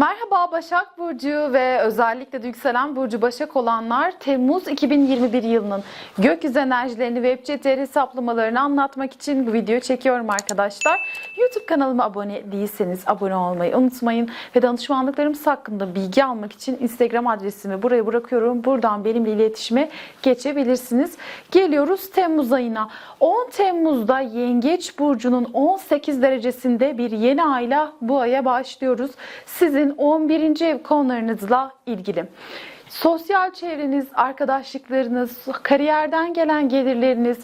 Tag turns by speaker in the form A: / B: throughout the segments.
A: Merhaba Başak Burcu ve özellikle de yükselen Burcu Başak olanlar Temmuz 2021 yılının gökyüzü enerjilerini ve web hesaplamalarını anlatmak için bu videoyu çekiyorum arkadaşlar. YouTube kanalıma abone değilseniz abone olmayı unutmayın ve danışmanlıklarımız hakkında bilgi almak için Instagram adresimi buraya bırakıyorum. Buradan benimle iletişime geçebilirsiniz. Geliyoruz Temmuz ayına. 10 Temmuz'da Yengeç Burcu'nun 18 derecesinde bir yeni ayla bu aya başlıyoruz. Sizin 11. ev konularınızla ilgili. Sosyal çevreniz, arkadaşlıklarınız, kariyerden gelen gelirleriniz,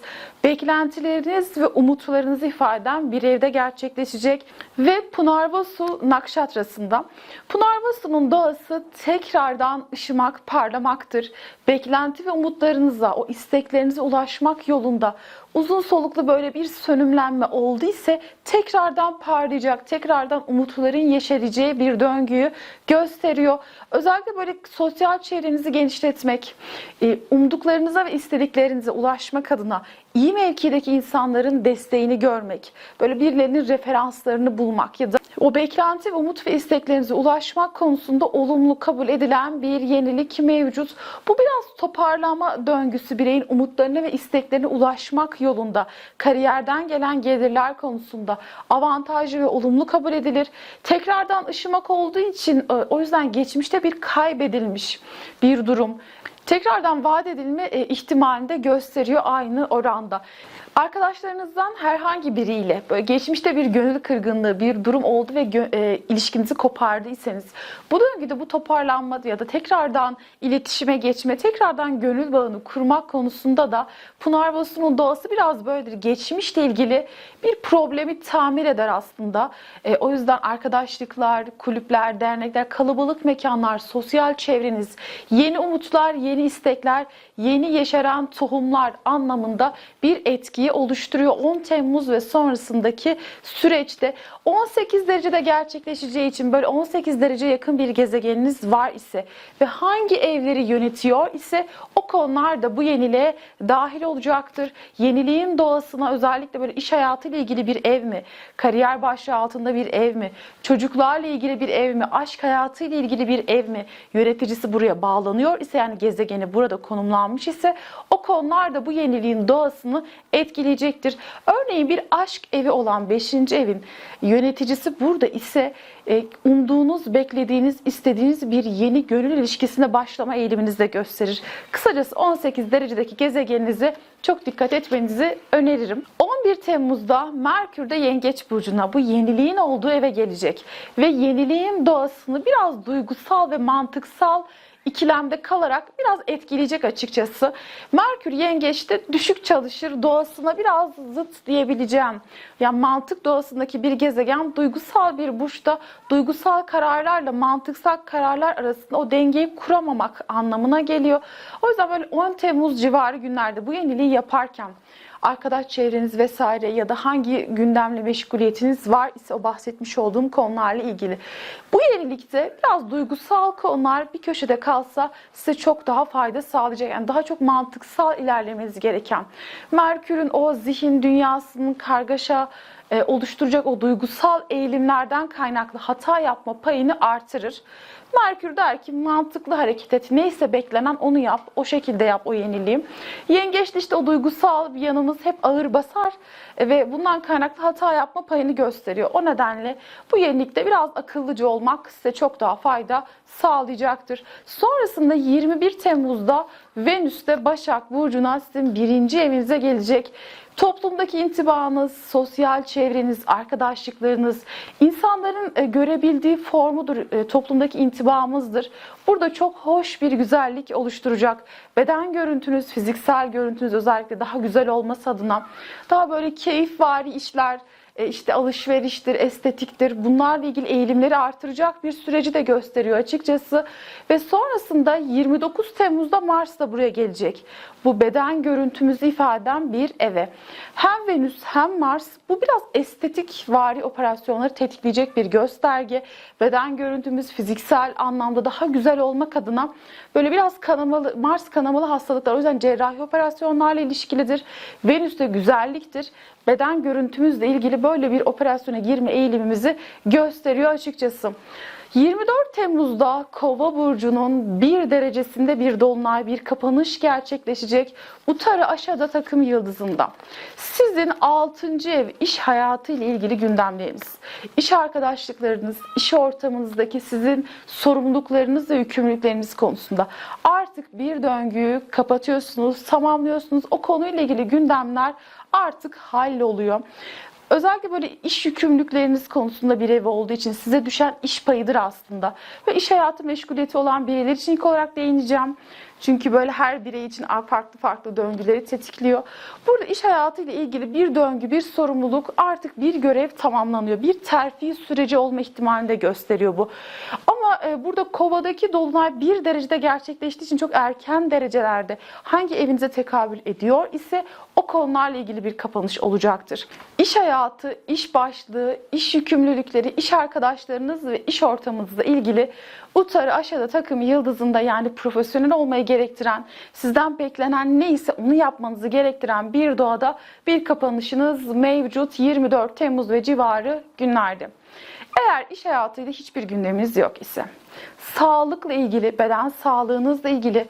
A: beklentileriniz ve umutlarınızı ifade eden bir evde gerçekleşecek ve Punarvasu Nakşatrası'nda. Punarvasu'nun doğası tekrardan ışımak, parlamaktır. Beklenti ve umutlarınıza, o isteklerinize ulaşmak yolunda uzun soluklu böyle bir sönümlenme oldu ise tekrardan parlayacak, tekrardan umutların yeşereceği bir döngüyü gösteriyor. Özellikle böyle sosyal çevrenizi genişletmek, e, umduklarınıza ve istediklerinize ulaşmak adına iyi mevkideki insanların desteğini görmek, böyle birilerinin referanslarını bulmak ya da o beklenti, umut ve isteklerinize ulaşmak konusunda olumlu kabul edilen bir yenilik mevcut. Bu biraz toparlama döngüsü bireyin umutlarına ve isteklerine ulaşmak yolunda kariyerden gelen gelirler konusunda avantajlı ve olumlu kabul edilir. Tekrardan ışımak olduğu için e, o yüzden geçmişte bir kaybedilmiş bir durum tekrardan vaat edilme e, ihtimalini de gösteriyor aynı oranda. Arkadaşlarınızdan herhangi biriyle böyle geçmişte bir gönül kırgınlığı, bir durum oldu ve e, ilişkinizi kopardıysanız bu döngüde bu toparlanma ya da tekrardan iletişime geçme, tekrardan gönül bağını kurmak konusunda da Pınar Basu'nun doğası biraz böyledir. Geçmişle ilgili bir problemi tamir eder aslında. E, o yüzden arkadaşlıklar, kulüpler, dernekler, kalabalık mekanlar, sosyal çevreniz, yeni umutlar, yeni istekler, yeni yeşeren tohumlar anlamında bir etkiyi oluşturuyor. 10 Temmuz ve sonrasındaki süreçte 18 derecede gerçekleşeceği için böyle 18 derece yakın bir gezegeniniz var ise ve hangi evleri yönetiyor ise o konular da bu yeniliğe dahil olacaktır. Yeniliğin doğasına özellikle böyle iş hayatıyla ilgili bir ev mi, kariyer başlığı altında bir ev mi, çocuklarla ilgili bir ev mi, aşk hayatıyla ilgili bir ev mi, yöneticisi buraya bağlanıyor ise yani gezegeni burada konumlanmış ise o konular da bu yeniliğin doğasını etkileyecektir. Örneğin bir aşk evi olan 5. evin yöneticisi burada ise e, umduğunuz, beklediğiniz, istediğiniz bir yeni gönül ilişkisine başlama eğiliminizi de gösterir. Kısacası 18 derecedeki gezegeninize çok dikkat etmenizi öneririm. 11 Temmuz'da Merkür de Yengeç Burcu'na bu yeniliğin olduğu eve gelecek. Ve yeniliğin doğasını biraz duygusal ve mantıksal ikilemde kalarak biraz etkileyecek açıkçası. Merkür yengeçte düşük çalışır doğasına biraz zıt diyebileceğim. Yani mantık doğasındaki bir gezegen duygusal bir burçta duygusal kararlarla mantıksal kararlar arasında o dengeyi kuramamak anlamına geliyor. O yüzden böyle 10 Temmuz civarı günlerde bu yeniliği yaparken arkadaş çevreniz vesaire ya da hangi gündemle meşguliyetiniz var ise o bahsetmiş olduğum konularla ilgili. Bu yenilikte biraz duygusal konular bir köşede kalsa size çok daha fayda sağlayacak. Yani daha çok mantıksal ilerlemeniz gereken. Merkür'ün o zihin dünyasının kargaşa e, oluşturacak o duygusal eğilimlerden kaynaklı hata yapma payını artırır. Merkür der ki mantıklı hareket et. Neyse beklenen onu yap. O şekilde yap o yeniliği. Yengeçte işte o duygusal bir yanımız hep ağır basar ve bundan kaynaklı hata yapma payını gösteriyor. O nedenle bu yenilikte biraz akıllıcı olmak size çok daha fayda sağlayacaktır. Sonrasında 21 Temmuz'da Venüs'te Başak Burcu'na sizin birinci evinize gelecek. Toplumdaki intibanız, sosyal çevreniz, arkadaşlıklarınız, insanların e, görebildiği formudur, e, toplumdaki intibamızdır. Burada çok hoş bir güzellik oluşturacak. Beden görüntünüz, fiziksel görüntünüz özellikle daha güzel olması adına daha böyle keyifvari işler, işte alışveriştir, estetiktir bunlarla ilgili eğilimleri artıracak bir süreci de gösteriyor açıkçası. Ve sonrasında 29 Temmuz'da Mars da buraya gelecek. Bu beden görüntümüzü ifade eden bir eve. Hem Venüs hem Mars bu biraz estetik vari operasyonları tetikleyecek bir gösterge. Beden görüntümüz fiziksel anlamda daha güzel olmak adına böyle biraz kanamalı, Mars kanamalı hastalıklar o yüzden cerrahi operasyonlarla ilişkilidir. Venüs de güzelliktir. beden görüntümüzle ilgili böyle bir operasyona girme eğilimimizi gösteriyor açıkçası. 24 Temmuz'da Kova burcunun bir derecesinde bir dolunay, bir kapanış gerçekleşecek. Utarı aşağıda takım yıldızında. Sizin 6. ev iş hayatı ile ilgili gündemleriniz, iş arkadaşlıklarınız, iş ortamınızdaki sizin sorumluluklarınız ve yükümlülükleriniz konusunda artık bir döngüyü kapatıyorsunuz, tamamlıyorsunuz. O konuyla ilgili gündemler artık halloluyor. Özellikle böyle iş yükümlülükleriniz konusunda bir ev olduğu için size düşen iş payıdır aslında. Ve iş hayatı meşguliyeti olan bireyler için ilk olarak değineceğim. Çünkü böyle her birey için farklı farklı döngüleri tetikliyor. Burada iş hayatı ile ilgili bir döngü, bir sorumluluk artık bir görev tamamlanıyor. Bir terfi süreci olma ihtimalini de gösteriyor bu. Ama e, burada kovadaki dolunay bir derecede gerçekleştiği için çok erken derecelerde hangi evinize tekabül ediyor ise o konularla ilgili bir kapanış olacaktır. İş hayatı, iş başlığı, iş yükümlülükleri, iş arkadaşlarınız ve iş ortamınızla ilgili Utarı aşağıda takım yıldızında yani profesyonel olmayı gerektiren, sizden beklenen neyse onu yapmanızı gerektiren bir doğada bir kapanışınız mevcut 24 Temmuz ve civarı günlerde. Eğer iş hayatıyla hiçbir gündeminiz yok ise, sağlıkla ilgili, beden sağlığınızla ilgili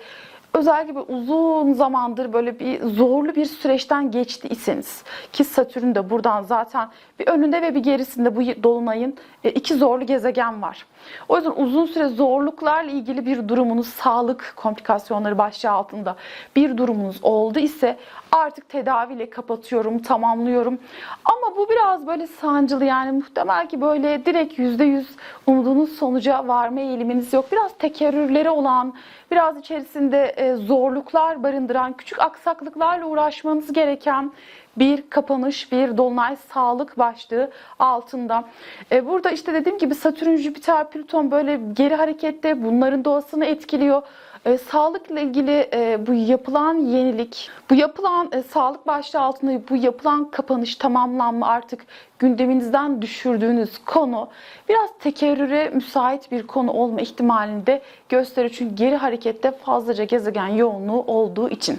A: özellikle bir uzun zamandır böyle bir zorlu bir süreçten geçti iseniz ki Satürn de buradan zaten bir önünde ve bir gerisinde bu dolunayın e, iki zorlu gezegen var. O yüzden uzun süre zorluklarla ilgili bir durumunuz, sağlık komplikasyonları başlığı altında bir durumunuz oldu ise artık tedaviyle kapatıyorum, tamamlıyorum. Ama bu biraz böyle sancılı yani muhtemel ki böyle direkt %100 umduğunuz sonuca varma eğiliminiz yok. Biraz tekerrürleri olan, biraz içerisinde e, zorluklar barındıran, küçük aksaklıklarla uğraşmanız gereken bir kapanış, bir dolunay sağlık başlığı altında. E, burada işte dediğim gibi Satürn, Jüpiter, Plüton böyle geri harekette bunların doğasını etkiliyor. E, sağlıkla ilgili e, bu yapılan yenilik, bu yapılan e, sağlık başlığı altında bu yapılan kapanış, tamamlanma artık gündeminizden düşürdüğünüz konu biraz tekerrüre müsait bir konu olma ihtimalini de gösterir. Çünkü geri harekette fazlaca gezegen yoğunluğu olduğu için.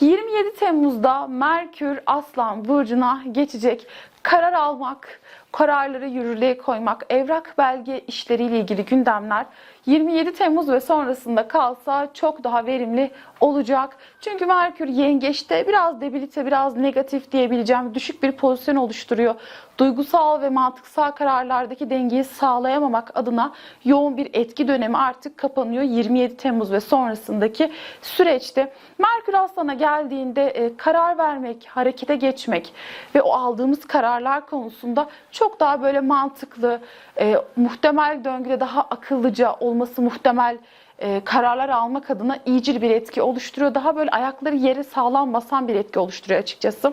A: 27 Temmuz'da Merkür Aslan Burcu'na geçecek. Karar almak, kararları yürürlüğe koymak, evrak belge işleriyle ilgili gündemler 27 Temmuz ve sonrasında kalsa çok daha verimli olacak. Çünkü Merkür yengeçte biraz debilite, biraz negatif diyebileceğim düşük bir pozisyon oluşturuyor. Duygusal ve mantıksal kararlardaki dengeyi sağlayamamak adına yoğun bir etki dönemi artık kapanıyor 27 Temmuz ve sonrasındaki süreçte. Merkür Aslan'a geldiğinde e, karar vermek, harekete geçmek ve o aldığımız kararlar konusunda çok daha böyle mantıklı, e, muhtemel döngüde daha akıllıca olması muhtemel e, kararlar almak adına iyicil bir etki oluşturuyor. Daha böyle ayakları yere sağlam basan bir etki oluşturuyor açıkçası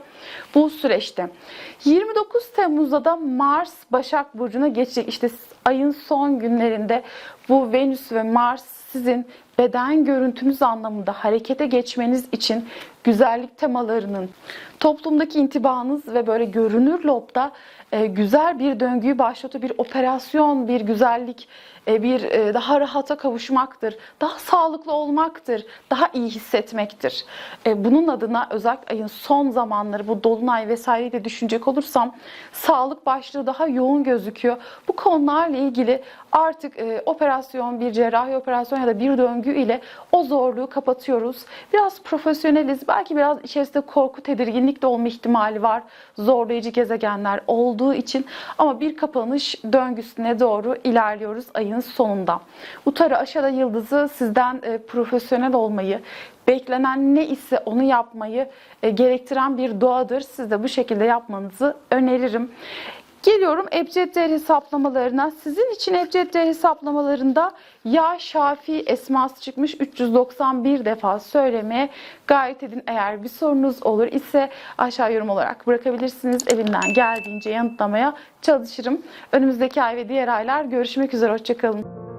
A: bu süreçte. 29 Temmuz'da da Mars Başak Burcu'na geçecek. İşte ayın son günlerinde bu Venüs ve Mars sizin beden görüntünüz anlamında harekete geçmeniz için güzellik temalarının toplumdaki intibanız ve böyle görünür lobda e, güzel bir döngüyü başlatıyor. Bir operasyon, bir güzellik, e, bir e, daha rahata kavuşmaktır. Daha sağlıklı olmaktır. Daha iyi hissetmektir. E, bunun adına özellikle ayın son zamanları bu dolunay vesaireyi de düşünecek olursam sağlık başlığı daha yoğun gözüküyor. Bu konularla ilgili artık e, operasyon, bir cerrahi operasyon ya da bir döngü ile o zorluğu kapatıyoruz. Biraz profesyoneliz. Belki biraz içerisinde korku, tedirginlik de olma ihtimali var. Zorlayıcı gezegenler olduğu için ama bir kapanış döngüsüne doğru ilerliyoruz ayın sonunda. Utarı aşağıda yıldızı sizden e, profesyonel olmayı, beklenen ne ise onu yapmayı e, gerektiren bir doğadır. Siz de bu şekilde yapmanızı öneririm. Geliyorum Ebced değer hesaplamalarına. Sizin için Ebced değer hesaplamalarında ya Şafi esması çıkmış 391 defa söylemeye gayret edin. Eğer bir sorunuz olur ise aşağı yorum olarak bırakabilirsiniz. Elimden geldiğince yanıtlamaya çalışırım. Önümüzdeki ay ve diğer aylar görüşmek üzere. Hoşçakalın.